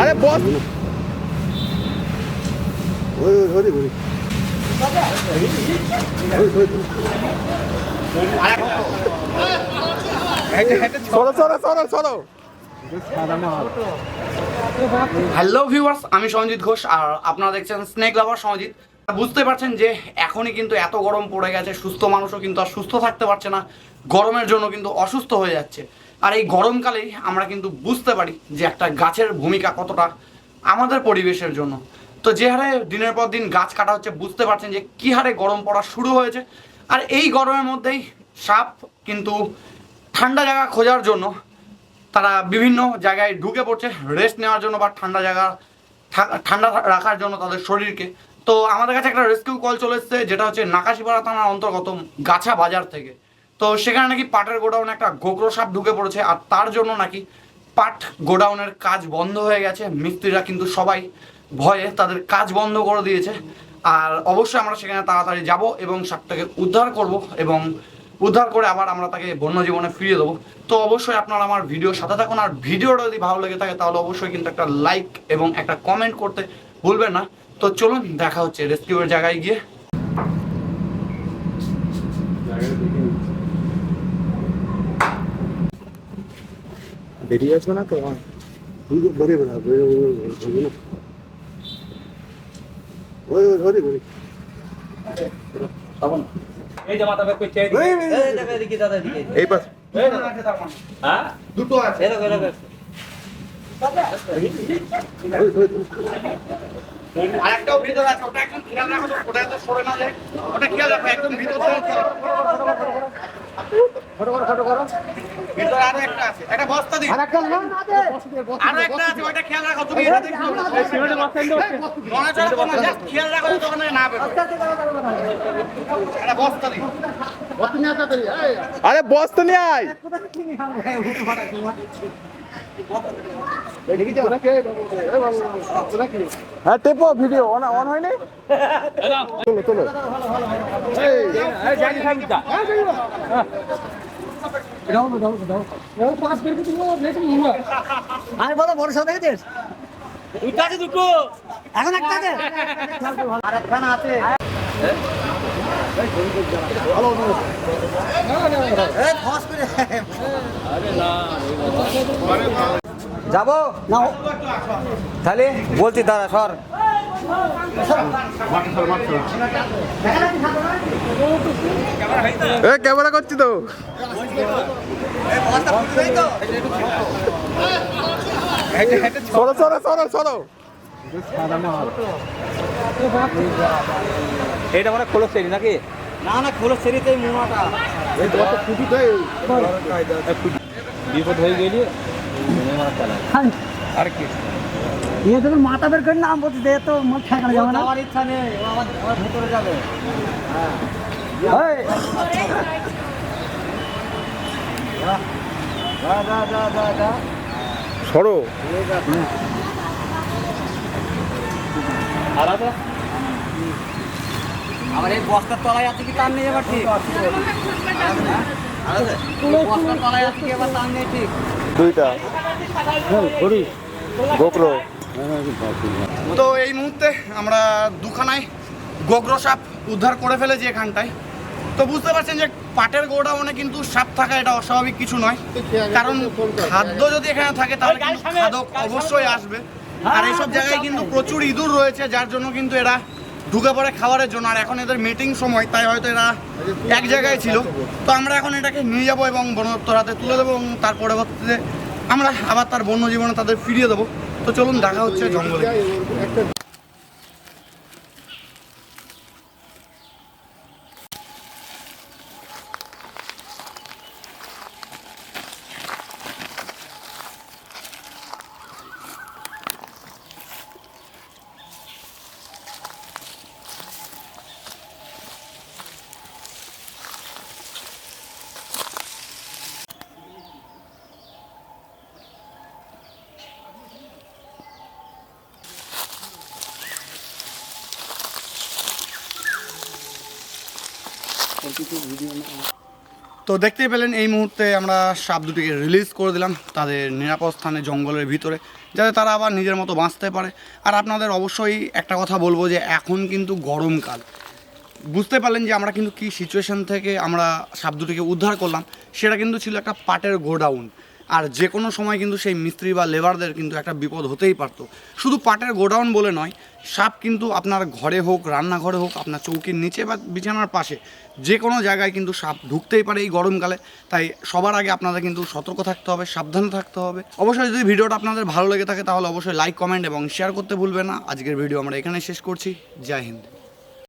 আরে বস। ওই ওই হ্যালো ভিউয়ার্স আমি সঞ্জিত ঘোষ, আর আপনারা দেখছেন স্নেক লাভার সঞ্জিত। বুঝতে পারছেন যে এখনই কিন্তু এত গরম পড়ে গেছে, সুস্থ মানুষও কিন্তু আর সুস্থ থাকতে পারছে না, গরমের জন্য কিন্তু অসুস্থ হয়ে যাচ্ছে। আর এই গরমকালেই আমরা কিন্তু বুঝতে পারি যে একটা গাছের ভূমিকা কতটা আমাদের পরিবেশের জন্য। তো যে হারে দিনের পর দিন গাছ কাটা হচ্ছে, বুঝতে পারছেন যে কী হারে গরম পড়া শুরু হয়েছে। আর এই গরমের মধ্যেই সাপ কিন্তু ঠান্ডা জায়গা খোঁজার জন্য তারা বিভিন্ন জায়গায় ঢুকে পড়ছে রেস্ট নেওয়ার জন্য বা ঠান্ডা জায়গা ঠান্ডা রাখার জন্য তাদের শরীরকে। তো আমাদের কাছে একটা রেস্কিউ কল চলে এসেছে, যেটা হচ্ছে নাকাশিপাড়া থানার অন্তর্গত গাছা বাজার থেকে। তো সেখানে নাকি পাটের গোডাউনে একটা গোগ্র সাপ ঢুকে পড়েছে, আর তার জন্য নাকি পাট গোডাউনের কাজ বন্ধ হয়ে গেছে। মিস্ত্রিরা কিন্তু সবাই ভয়ে তাদের কাজ বন্ধ করে দিয়েছে। আর অবশ্যই আমরা সেখানে তাড়াতাড়ি যাব এবং সাপটাকে উদ্ধার করব এবং উদ্ধার করে আবার আমরা তাকে বন্য জীবনে ফিরিয়ে দেবো। তো অবশ্যই আপনারা আমার ভিডিও সাথে থাকুন, আর ভিডিওটা যদি ভালো লেগে থাকে তাহলে অবশ্যই কিন্তু একটা লাইক এবং একটা কমেন্ট করতে ভুলবেন না। তো চলুন, দেখা হচ্ছে রেস্কিউয়ের জায়গায় গিয়ে। বেরিয়ে আসবে না তো? বেরিয়ে বেড়া বেরিয়ে না ওই ওই ধরি ধরি এই যে মাথা বের করছে এই, এই, এই, এই পাশ। হ্যাঁ? দুটো আছে। ধরি ধরি। আরেকটাও ভিতরে আছে ওটা একদম খেয়াল রাখো তো, ওটা এত সরে না যায় ওটা খেয়াল রাখো একদম ভিতরে ভিতরে আরও একটা আছে। একটা বস্তা দিই আরও একটা আছে ওটা খেয়াল রাখো তুমি এটা দেখো। মনে চলে কোনো জাস্ট খেয়াল রাখো তো ওখানে না বেরো একটা বস্তা দিই আরে বস নিয়ে আয়। হ্যাঁ টেপো ভিডিও অন অন হয়নি? চলো চলো। আমি বলো বড় দেখেছিস দুটো আছে দুটো। এখন একটা আছে আর একখানা আছে। এই ফস করে। যাব? না তাহলে বলছি দাঁড়া সর। এ ক্যামেরা করছি তো। সরো সরো সরো সরো। এটা মানে খোলো সেরি নাকি? না না খোলো সেরিতে মোনাটা এই ফুটিতে বিপদ হয়ে গেলি আর কি? ইয়ে তোর মাথা বের করে নাম বলতে দে তো মন ঠেকা যাবে না। আমার ইচ্ছা নেই আমার আমার ভেতরে যাবে। এই, যা যা যা যা যা। সরো। আমার এই বস্তার তলায় আছে কি তার নেই এবার ঠিক? বস্তার তলায় আছে কি এবার তার নেই ঠিক? দুইটা। গোপ্রো তো এই মুহূর্তে আমরা দুখানায় গোগ্র সাপ উদ্ধার করে ফেলেছি এখানটায়। তো বুঝতে পারছেন যে পাটের গোডাউনে কিন্তু সাপ থাকা এটা অস্বাভাবিক কিছু নয়। কারণ খাদ্য যদি এখানে থাকে তাহলে কিন্তু খাদক অবশ্যই আসবে। আর এইসব জায়গায় কিন্তু প্রচুর ইঁদুর রয়েছে, যার জন্য কিন্তু এরা ঢুকে পড়ে খাবারের জন্য। আর এখন এদের মিটিং সময়, তাই হয়তো এরা এক জায়গায় ছিল। তো আমরা এখন এটাকে নিয়ে যাব এবং বন দপ্তর হাতে তুলে দেবো এবং তার পরবর্তীতে আমরা আবার তার বন্য জীবনে তাদের ফিরিয়ে দেবো। তো চলুন দেখা হচ্ছে জঙ্গলে। তো দেখতেই পেলেন, এই মুহূর্তে আমরা সাপ দুটিকে রিলিজ করে দিলাম তাদের নিরাপদ স্থানে, জঙ্গলের ভিতরে, যাতে তারা আবার নিজের মতো বাঁচতে পারে। আর আপনাদের অবশ্যই একটা কথা বলব যে, এখন কিন্তু গরমকাল। বুঝতে পারলেন যে, আমরা কিন্তু কি সিচুয়েশন থেকে আমরা সাপ দুটিকে উদ্ধার করলাম, সেটা কিন্তু ছিল একটা পাটের গোডাউন। আর যে কোনো সময় কিন্তু সেই মিস্ত্রি বা লেবারদের কিন্তু একটা বিপদ হতেই পারতো। শুধু পাটের গোডাউন বলে নয়, সাপ কিন্তু আপনার ঘরে হোক, রান্নাঘরে হোক, আপনার চৌকির নিচে বা বিছানার পাশে যে কোনো জায়গায় কিন্তু সাপ ঢুকতেই পারে এই গরমকালে। তাই সবার আগে আপনাদের কিন্তু সতর্ক থাকতে হবে, সাবধানে থাকতে হবে। অবশ্যই যদি ভিডিওটা আপনাদের ভালো লেগে থাকে, তাহলে অবশ্যই লাইক কমেন্ট এবং শেয়ার করতে ভুলবেন না। আজকের ভিডিও আমরা এখানে শেষ করছি। জয় হিন্দ।